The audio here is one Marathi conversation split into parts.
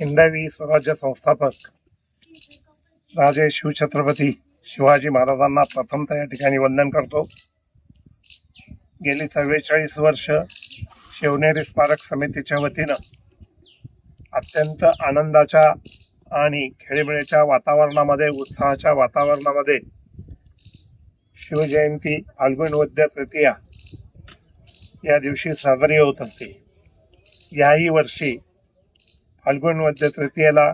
हिंदवी स्वराज्य संस्थापक राजे शिवछत्रपती शिवाजी महाराजांना प्रथमतः या ठिकाणी वंदन करतो. गेली चव्वेचाळीस वर्ष शिवनेरी स्मारक समितीच्या वतीनं अत्यंत आनंदाच्या आणि खेळीमेळीच्या वातावरणामध्ये उत्साहाच्या वातावरणामध्ये शिवजयंती फाल्गुन वद्य तृतीया या दिवशी साजरी होत असते. याही वर्षी फाल्गुन वद्य तृतीयेला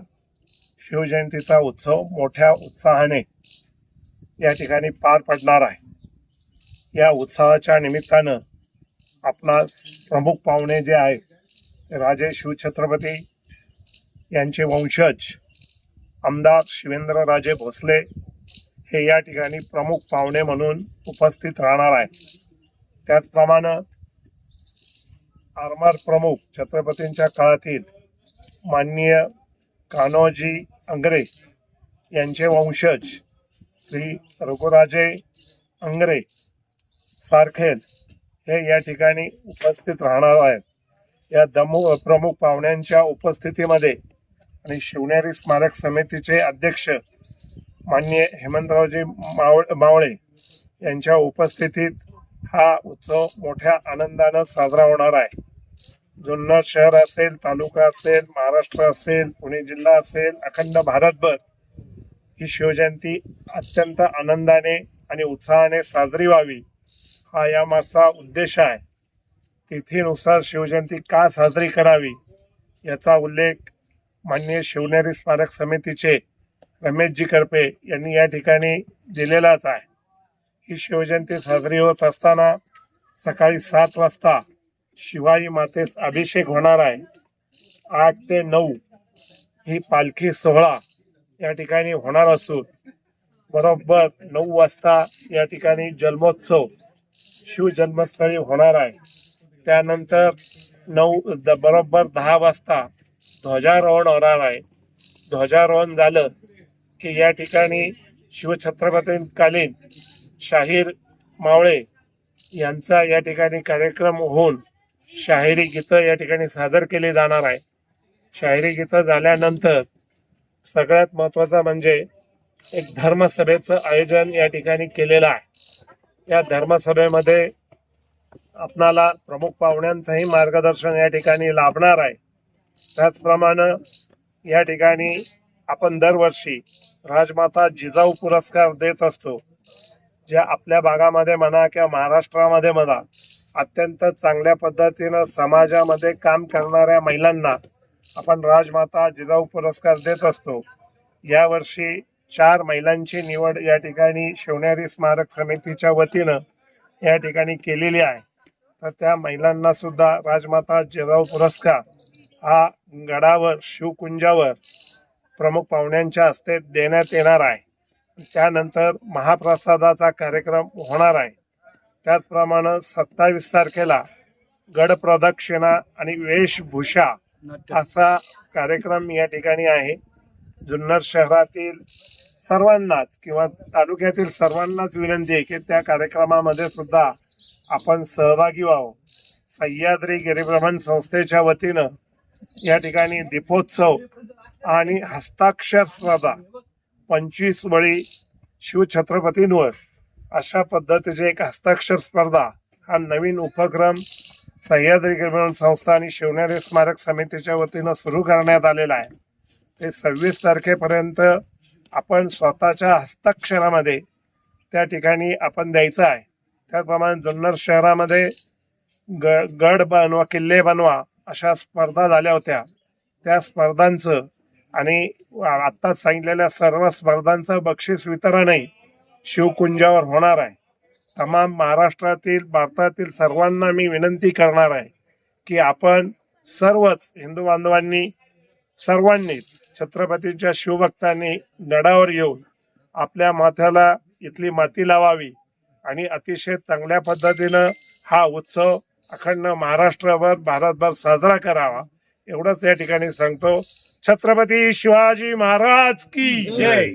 शिवजयंतीचा उत्सव मोठ्या उत्साहाने या ठिकाणी पार पडणार आहे. या उत्सवाच्या निमित्तानं आपणास प्रमुख पाहुणे जे आहेत राजे शिवछत्रपती यांचे वंशज आमदार शिवेंद्रराजे भोसले हे या ठिकाणी प्रमुख पाहुणे म्हणून उपस्थित राहणार आहे त्याचप्रमाणे आरमार प्रमुख छत्रपतींच्या काळातील माननीय कान्होजी अंगरे यांचे वंशज श्री रघुराजे अंगरे सारखेल हे या ठिकाणी उपस्थित राहणार आहेत. या दमू प्रमुख पाहुण्यांच्या उपस्थितीमध्ये आणि शिवनेरी स्मारक समितीचे अध्यक्ष माननीय हेमंतरावजी मावळ मावळे यांच्या उपस्थितीत हा उत्सव मोठ्या आनंदानं साजरा होणार आहे. जुन्नर शहर असेल तालुका असेल महाराष्ट्र असेल पुणे जिल्हा असेल अखंड भारतभर ही शिवजयंती अत्यंत आनंदाने आणि उत्साहाने साजरी व्हावी हा यामागचा उद्देश आहे. तिथीनुसार शिवजयंती का साजरी करावी याचा उल्लेख माननीय शिवनेरी स्मारक समितीचे रमेशजी करपे यांनी या ठिकाणी दिलेलाच आहे. ही शिवजयंती साजरी होत असताना सकाळी सात वाजता शिवाजी मातेस अभिषेक होणार आहे. आठ ते नऊ ही पालखी सोहळा या ठिकाणी होणार असून बरोबर नऊ वाजता या ठिकाणी जन्मोत्सव शिवजन्मस्थळी होणार आहे. त्यानंतर नऊ द बरोबर दहा वाजता ध्वजारोहण होणार आहे. ध्वजारोहण झालं की या ठिकाणी शिवछत्रपतींकालीन शाहीर मावळे यांचा या ठिकाणी कार्यक्रम होऊन शाहिरी गीतं या ठिकाणी सादर केली जाणार आहे. शाहिरी गीतं झाल्यानंतर सगळ्यात महत्त्वाचं म्हणजे एक धर्मसभेचं आयोजन या ठिकाणी केलेलं आहे. या धर्मसभेमध्ये आपणाला प्रमुख पाहुण्यांचंही मार्गदर्शन या ठिकाणी लाभणार आहे. त्याचप्रमाणे या ठिकाणी आपण दरवर्षी राजमाता जिजाऊ पुरस्कार देत असतो. ज्या आपल्या भागामध्ये म्हणा किंवा महाराष्ट्रामध्ये म्हणा अत्यंत चांगल्या पद्धतीनं समाजामध्ये काम करणाऱ्या महिलांना आपण राजमाता जिजाऊ पुरस्कार देत असतो. यावर्षी चार महिलांची निवड या ठिकाणी शिवनेरी स्मारक समितीच्या वतीनं या ठिकाणी केलेली आहे. तर त्या महिलांना सुद्धा राजमाता जिजाऊ पुरस्कार हा गडावर शिवकुंजावर प्रमुख पाहुण्यांच्या हस्ते देण्यात येणार आहे. त्यानंतर महाप्रसादाचा कार्यक्रम होणार आहे. त्याचप्रमाणे सत्तावीस तारखेला गड प्रदक्षिणा आणि वेशभूषा असा कार्यक्रम या ठिकाणी आहे. जुन्नर शहरातील सर्वांनाच किंवा तालुक्यातील सर्वांनाच विनंती आहे की त्या कार्यक्रमामध्ये सुद्धा आपण सहभागी व्हावं. सह्याद्री गिरिभ्रमण संस्थेच्या वतीनं या ठिकाणी दीपोत्सव आणि हस्ताक्षर स्पर्धा पंचवीस बळी शिवछत्रपतींवर अशा पद्धतीचे एक हस्ताक्षर स्पर्धा हा नवीन उपक्रम सह्याद्री ग्रामीण संस्था आणि शिवनेरी स्मारक समितीच्या वतीनं सुरू करण्यात आलेला आहे. ते सव्वीस तारखेपर्यंत आपण स्वतःच्या हस्ताक्षरामध्ये त्या ठिकाणी आपण द्यायचं आहे. त्याचप्रमाणे जुन्नर शहरामध्ये ग गड बनवा किल्ले बनवा अशा स्पर्धा झाल्या होत्या. त्या स्पर्धांचं आणि आत्ताच सांगितलेल्या सर्व स्पर्धांचं बक्षीस वितरणही शिवकुंजावर होणार आहे. तमाम महाराष्ट्रातील भारतातील सर्वांना मी विनंती करणार आहे की आपण सर्वच हिंदू बांधवांनी सर्वांनी छत्रपतींच्या शिवभक्तांनी गडावर येऊन आपल्या माथ्याला इथली माती लावावी आणि अतिशय चांगल्या पद्धतीनं हा उत्सव अखंड महाराष्ट्रभर भारतभर साजरा करावा. एवढंच या ठिकाणी सांगतो. छत्रपती शिवाजी महाराज की जय!